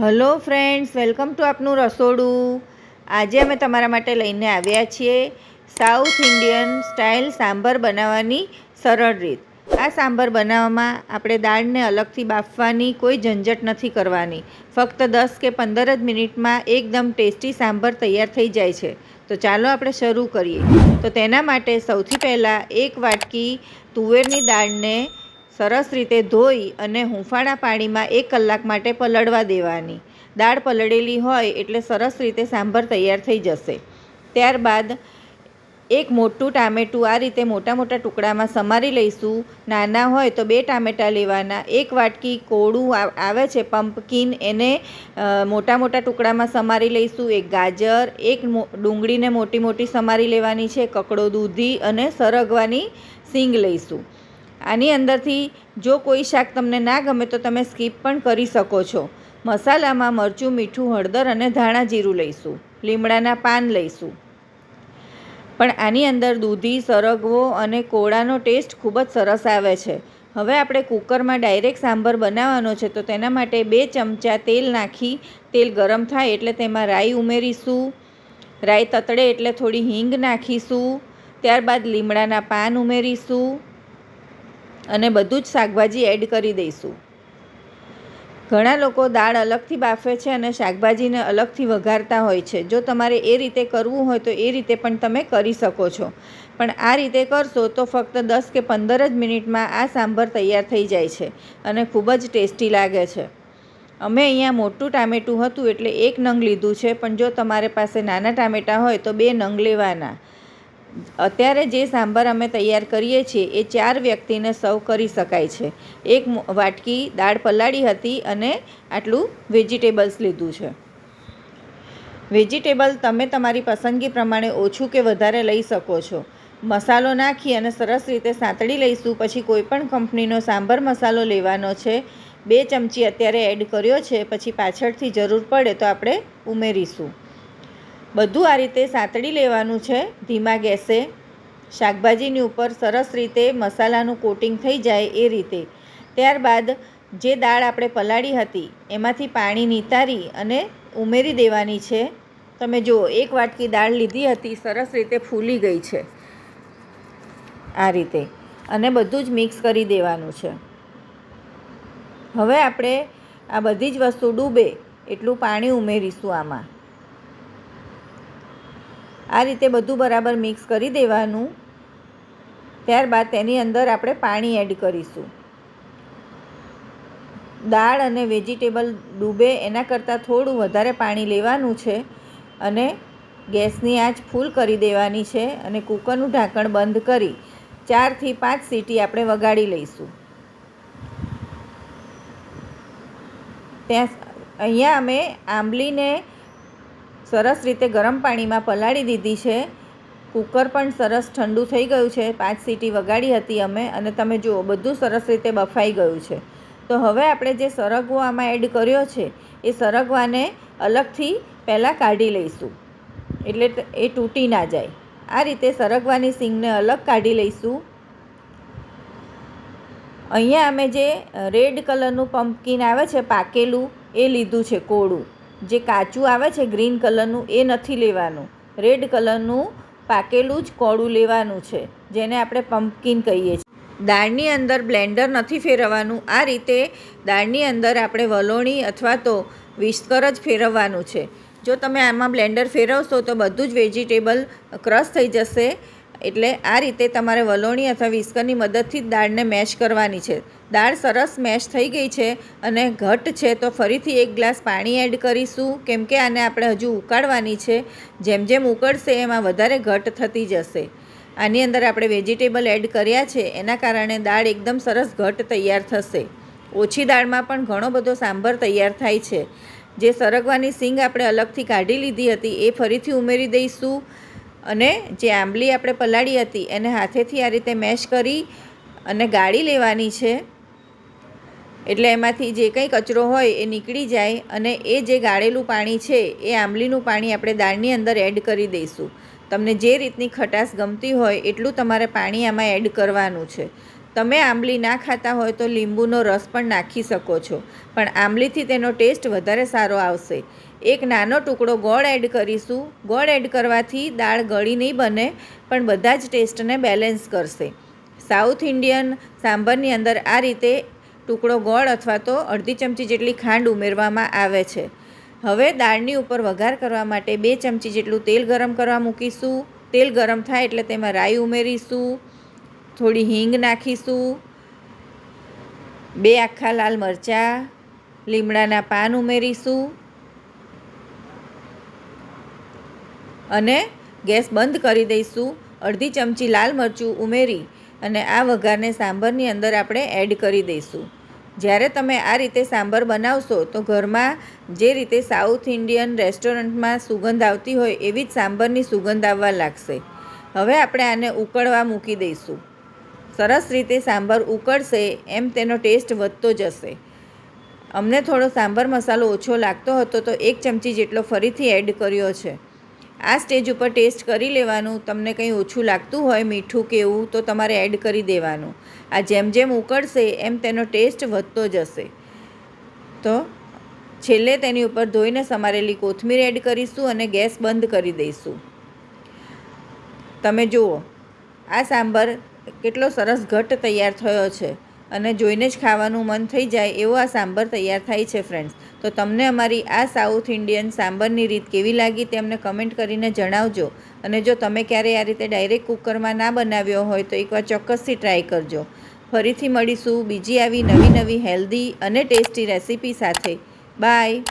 Hello friends, welcome to આપનું રસોડું. આજે અમે તમારા માટે લઈને આવ્યા છીએ સાઉથ ઇન્ડિયન સ્ટાઇલ સાંભર બનાવવાની સરળ રીત. આ સાંભર બનાવવામાં આપણે દાળને અલગથી બાફવાની કોઈ ઝંઝટ નથી કરવાની. ફક્ત દસ કે પંદર જ મિનિટમાં એકદમ ટેસ્ટી સાંભર તૈયાર થઈ જાય છે. તો ચાલો આપણે શરૂ કરીએ. તો તેના માટે સૌથી પહેલાં એક વાટકી તુવેરની દાળને સરસ રીતે ધોઈ અને હૂંફાળા પાણીમાં એક કલાક માટે પલળવા દેવાની. દાળ પલળેલી હોય એટલે સરસ રીતે સાંભર તૈયાર થઈ જશે. ત્યારબાદ એક મોટું ટામેટું આ રીતે મોટા મોટા ટુકડામાં સમારી લઈશું. નાના હોય તો બે ટામેટાં લેવાના. એક વાટકી કોળું આવે છે પમ્પકિન એને મોટા મોટા ટુકડામાં સમારી લઈશું. એક ગાજર, એક ડુંગળીને મોટી મોટી સમારી લેવાની છે. કકડો દૂધી અને સરગવાની સિંગ લઈશું. આની અંદરથી જો કોઈ શાક તમને ના ગમે તો તમે સ્કીપ પણ કરી શકો છો. મસાલામાં મરચું, મીઠું, હળદર અને ધાણા જીરું લઈશું. લીમડાના પાન લઈશું. પણ આની અંદર દૂધી, સરગવો અને કોળાનો ટેસ્ટ ખૂબ જ સરસ આવે છે. હવે આપણે કુકરમાં ડાયરેક્ટ સાંભર બનાવવાનો છે તો તેના માટે બે ચમચા તેલ નાખી, તેલ ગરમ થાય એટલે તેમાં રાઈ ઉમેરીશું. રાઈ તતડે એટલે થોડી હિંગ નાખીશું. ત્યારબાદ લીમડાના પાન ઉમેરીશું. અને બધું જ શાકભાજી એડ કરી દઈશું. ઘણા લોકો દાળ અલગથી બાફે છે અને શાકભાજીને અલગથી વઘારતા હોય છે. જો તમારે એ રીતે કરવું હોય તો એ રીતે પણ તમે કરી શકો છો. પણ આ રીતે કરશો તો ફક્ત દસ કે પંદર જ મિનિટમાં આ સાંભર તૈયાર થઈ જાય છે અને ખૂબ જ ટેસ્ટી લાગે છે. અમે અહીંયા મોટું ટામેટું હતું એટલે એક નંગ લીધું છે, પણ જો તમારી પાસે નાના ટામેટાં હોય તો બે નંગ લેવાના. અત્યારે જે સાંભાર અમે તૈયાર કરીએ છીએ, એ ચાર વ્યક્તિને સર્વ કરી શકાય છે. એક વાટકી, દાળ પલાળી હતી અને આટલું વેજીટેબલ્સ લીધું છે. વેજીટેબલ તમે તમારી પસંદગી પ્રમાણે ઓછું કે વધારે લઈ શકો છો. મસાલો નાખી અને સરસ રીતે સાંતળી લઈશું, પછી કોઈપણ કંપનીનો સાંભાર મસાલો લેવાનો છે. બે ચમચી અત્યારે એડ કર્યો છે, પછી પાછળથી જરૂર પડે તો આપણે ઉમેરીશું. બધું આ રીતે સાંતળી લેવાનું છે. ધીમા ગેસે શાકભાજીની ઉપર સરસ રીતે મસાલાનું કોટિંગ થઈ જાય એ રીતે. ત્યારબાદ જે દાળ આપણે પલાળી હતી, એમાંથી પાણી નિતારી અને ઉમેરી દેવાની છે. તમે જુઓ એક વાટકી દાળ લીધી હતી, સરસ રીતે ફૂલી ગઈ છે. આ રીતે. અને બધું જ મિક્સ કરી દેવાનું છે. હવે આપણે આ બધી જ વસ્તુ ડૂબે એટલું પાણી ઉમેરીશું આમાં. આ રીતે બધું બરાબર મિક્સ કરી દેવાનું. ત્યારબાદ તેની અંદર આપણે પાણી એડ કરીશું. દાળ અને વેજીટેબલ ડૂબે એના કરતાં થોડું વધારે પાણી લેવાનું છે અને ગેસની આંચ ફૂલ કરી દેવાની છે અને કૂકરનું ઢાંકણ બંધ કરી ચારથી પાંચ સીટી આપણે વગાડી લઈશું. ત્યાં અહીંયા અમે આંબલીને સરસ રીતે ગરમ પાણીમાં પલાળી દીધી છે. કુકર પણ સરસ ઠંડુ થઈ ગયું છે. પાંચ સીટી વગાડી હતી અમે અને તમે જુઓ, બધું સરસ રીતે બફાઈ ગયું છે. તો હવે આપણે જે સરગવો આમાં એડ કર્યો છે, એ સરગવાને અલગથી પહેલાં કાઢી લઈશું. એટલે એ તૂટી ના જાય. આ રીતે સરગવાની સિંગને અલગ કાઢી લઈશું. અહીંયા અમે જે રેડ કલરનું પમ્પકિન આવે છે, પાકેલું, એ લીધું છે કોળું. જે કાચું આવે છે, ગ્રીન કલરનું, એ નથી લેવાનું. રેડ કલરનું પાકેલું જ કોળું લેવાનું છે, જેને આપણે પમ્પકિન કહીએ છીએ. દાળની અંદર બ્લેન્ડર નથી ફેરવવાનું. આ રીતે દાળની અંદર આપણે વલોણી અથવા તો વિસ્કર જ ફેરવવાનું છે. જો તમે આમાં બ્લેન્ડર ફેરવશો તો બધું જ વેજીટેબલ ક્રશ થઈ જશે. એટલે આ રીતે તમારે વલોણી અથવા વિસ્કરની મદદથી જ દાળને મેશ કરવાની છે. દાળ સરસ મેશ થઈ ગઈ છે અને ઘટ છે તો ફરીથી એક ગ્લાસ પાણી એડ કરીશું. કેમ કે આને આપણે હજુ ઉકાળવાની છે. જેમ જેમ ઉકળશે એમાં વધારે ઘટ થતી જશે. આની અંદર આપણે વેજીટેબલ એડ કર્યા છે. એના કારણે દાળ એકદમ સરસ ઘટ તૈયાર થશે. ઓછી દાળમાં પણ ઘણો બધો સાંભર તૈયાર થાય છે. જે સરગવાની સિંગ આપણે અલગથી કાઢી લીધી હતી એ ફરીથી ઉમેરી દઈશું. અને જે આંબલી આપણે પલાળી હતી, એને હાથેથી આ રીતે મેશ કરી અને ગાળી લેવાની છે. એટલે એમાંથી જે કંઈ કચરો હોય એ નીકળી જાય અને એ જે ગાળેલું પાણી છે, એ આંબલીનું પાણી આપણે દાળની અંદર એડ કરી દઈશું. તમને જે રીતની ખટાશ ગમતી હોય એટલું તમારે પાણી આમાં એડ કરવાનું છે. તમે આંબલી ના ખાતા હોય તો લીંબુનો રસ પણ નાખી શકો છો, પણ આંબલીથી તેનો ટેસ્ટ વધારે સારો આવશે. એક નાનો ટુકડો ગોળ એડ કરીશું. ગોળ એડ કરવાથી દાળ ગળી નહીં બને, પણ બધા જ ટેસ્ટને બેલેન્સ કરશે. સાઉથ ઇન્ડિયન સાંભરની અંદર આ રીતે ટુકડો ગોળ અથવા તો અડધી ચમચી જેટલી ખાંડ ઉમેરવામાં આવે છે. હવે દાળની ઉપર વઘાર કરવા માટે બે ચમચી જેટલું તેલ ગરમ કરવા મૂકીશું. તેલ ગરમ થાય એટલે તેમાં રાઈ ઉમેરીશું. થોડી હિંગ નાખીશું. બે આખા લાલ મરચાં, લીમડાના પાન ઉમેરીશું. અને ગેસ બંધ કરી દઈશું. અડધી ચમચી લાલ મરચું ઉમેરી અને આ વઘારને સાંભરની અંદર આપણે એડ કરી દઈશું. જ્યારે તમે આ રીતે સાંભર બનાવશો, તો ઘરમાં જે રીતે સાઉથ ઇન્ડિયન રેસ્ટોરન્ટમાં સુગંધ આવતી હોય, એવી જ સાંભરની સુગંધ આવવા લાગશે. હવે આપણે આને ઉકળવા મૂકી દઈશું. સરસ રીતે સાંભર ઉકળશે, એમ તેનો ટેસ્ટ વધતો જશે. અમને થોડો સાંભર મસાલો ઓછો લાગતો હતો, તો એક ચમચી જેટલો ફરીથી એડ કર્યો છે. આ સ્ટેજ ઉપર ટેસ્ટ કરી લેવાનું, તમને કંઈ ઓછું લાગતું હોય, મીઠું કે એવું, તો તમારે એડ કરી દેવાનું. આ જેમ જેમ ઉકળશે, એમ તેનો ટેસ્ટ વધતો જશે. તો છેલ્લે તેની ઉપર ધોઈને સમારેલી કોથમીર એડ કરીશું અને ગેસ બંધ કરી દઈશું. તમે જુઓ, આ સાંભર કેટલો સરસ ઘટ્ટ તૈયાર થયો છે. અને જોઈને જ ખાવાનું મન થઈ જાય, એવો આ સાંભર તૈયાર થાય છે ફ્રેન્ડ્સ તો તમને અમારી આ સાઉથ ઇન્ડિયન સાંભરની રીત કેવી લાગી તે અમને કમેન્ટ કરીને જણાવજો. અને જો તમે ક્યારેય આ રીતે ડાયરેક્ટ કુકરમાં ના બનાવ્યો હોય તો એકવાર ચોક્કસથી ટ્રાય કરજો. ફરીથી મળીશું બીજી આવી નવી નવી હેલ્ધી અને ટેસ્ટી રેસીપી સાથે. બાય.